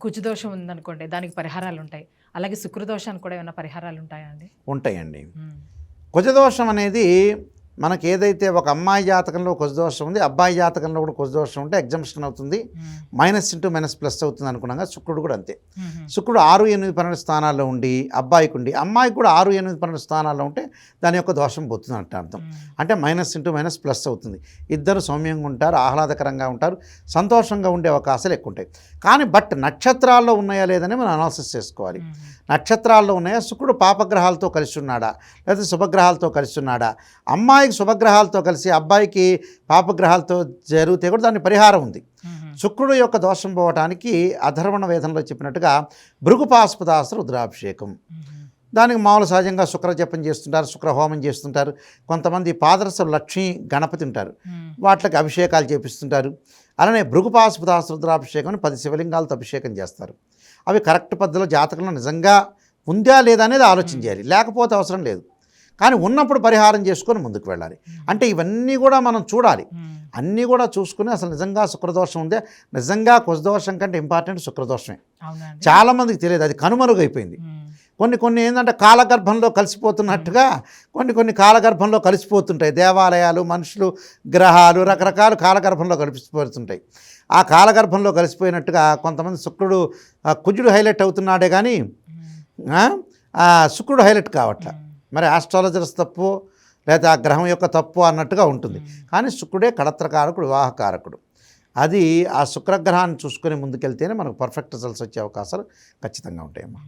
కుజదోషం ఉందనుకోండి దానికి పరిహారాలు ఉంటాయి అలాగే శుక్రదోషానికి కూడా ఏమైనా పరిహారాలు ఉంటాయా అండి? ఉంటాయండి. కుజదోషం అనేది మనకి ఏదైతే ఒక అమ్మాయి జాతకంలో కుజదోషం ఉంది అబ్బాయి జాతకంలో కూడా కుజదోషం ఉంటే ఎగ్జామ్షన్ అవుతుంది. మైనస్ ఇంటూ మైనస్ ప్లస్ అవుతుంది అనుకున్నాగా శుక్రుడు కూడా అంతే. శుక్రుడు ఆరు ఎనిమిది పన్నెండు స్థానాల్లో ఉండి అబ్బాయికి ఉండి అమ్మాయికి కూడా ఆరు ఎనిమిది పన్నెండు స్థానాల్లో ఉంటే దాని యొక్క దోషం పోతుంది అంటే అర్థం. అంటే మైనస్ ఇంటూ మైనస్ ప్లస్ అవుతుంది. ఇద్దరు సౌమ్యంగా ఉంటారు ఆహ్లాదకరంగా ఉంటారు సంతోషంగా ఉండే అవకాశాలు ఎక్కువ ఉంటాయి. కానీ బట్ నక్షత్రాల్లో ఉన్నాయా లేదని మనం అనాలిసిస్ చేసుకోవాలి. నక్షత్రాల్లో ఉన్నాయా? శుక్రుడు పాపగ్రహాలతో కలిసి ఉన్నాడా? లేకపోతే శుభగ్రహాలతో కలిసి ఉన్నాడా? అమ్మాయికి శుభగ్రహాలతో కలిసి అబ్బాయికి పాపగ్రహాలతో జరిగితే కూడా దాని పరిహారం ఉంది. శుక్రుడు యొక్క దోషం పోవటానికి అధర్వణ వేదంలో చెప్పినట్టుగా భృగుపాస్పదాస్త్ర రుద్రాభిషేకం. దానికి మామూలు సహజంగా శుక్ర జపం చేస్తుంటారు శుక్ర హోమం చేస్తుంటారు. కొంతమంది పాదరస లక్ష్మీ గణపతి ఉంటారు. వాటికి అభిషేకాలు చేపిస్తుంటారు. అలానే భృగుపాస్పదాస్త్ర రుద్రాభిషేకం అని పది శివలింగాలతో అభిషేకం చేస్తారు. అవి కరెక్ట్ పద్ధతిలో జాతకంలో నిజంగా ఉందా లేదా అనేది ఆలోచన చేయాలి. లేకపోతే అవసరం లేదు. కానీ ఉన్నప్పుడు పరిహారం చేసుకొని ముందుకు వెళ్ళాలి. అంటే ఇవన్నీ కూడా మనం చూడాలి. అన్నీ కూడా చూసుకుని అసలు నిజంగా శుక్రదోషం ఉందే నిజంగా కుజదోషం కంటే ఇంపార్టెంట్ శుక్రదోషమే. చాలామందికి తెలియదు అది కనుమరుగైపోయింది. కొన్ని కొన్ని ఏంటంటే కాలగర్భంలో కలిసిపోతున్నట్టుగా కొన్ని కొన్ని కాలగర్భంలో కలిసిపోతుంటాయి. దేవాలయాలు మనుషులు గ్రహాలు రకరకాల కాలగర్భంలో కలిసిపోతుంటాయి. ఆ కాలగర్భంలో కలిసిపోయినట్టుగా కొంతమంది శుక్రుడు కుజుడు హైలైట్ అవుతున్నాడే కానీ శుక్రుడు హైలైట్ కావట్లే. మరి ఆస్ట్రాలజర్స్ తప్పు లేదా ఆ గ్రహం యొక్క తప్పు అన్నట్టుగా ఉంటుంది. కానీ శుక్రుడే కడత్రకారకుడు వివాహకారకుడు. అది ఆ శుక్రగ్రహాన్ని చూసుకొని ముందుకెళ్తేనే మనకు పర్ఫెక్ట్ రిజల్ట్స్ వచ్చే అవకాశాలు ఖచ్చితంగా ఉంటాయమ్మా.